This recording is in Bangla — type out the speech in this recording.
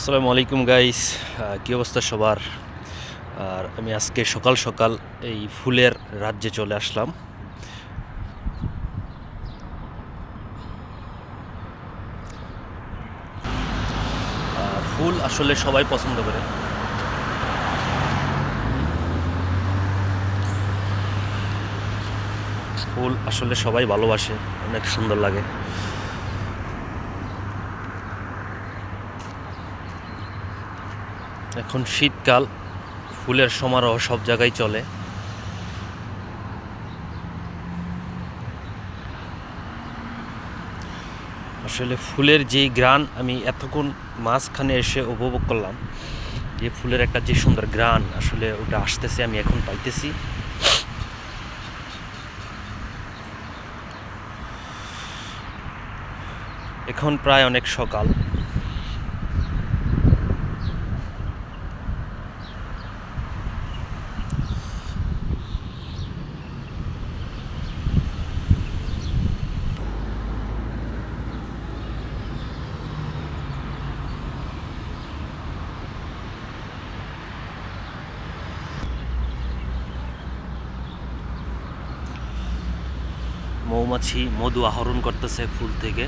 আসসালামু আলাইকুম গাইস কী অবস্থা সবার? আর আমি আজকে সকাল সকাল এই ফুলের রাজ্যে চলে আসলাম। ফুল আসলে সবাই পছন্দ করে। ফুল আসলে সবাই ভালোবাসে, অনেক সুন্দর লাগে। এখন শীতকাল, ফুলের সমারোহ সব জায়গায় চলে। আসলে ফুলের যেই গ্রান আমি এতক্ষণ মাঝখানে এসে উপভোগ করলাম, যে ফুলের একটা যে সুন্দর গ্রান, আসলে ওটা আসতেছে, আমি এখন পাইতেছি। এখন প্রায় অনেক সকাল। মৌমাছি মধু আহরণ করতেছে ফুল থেকে।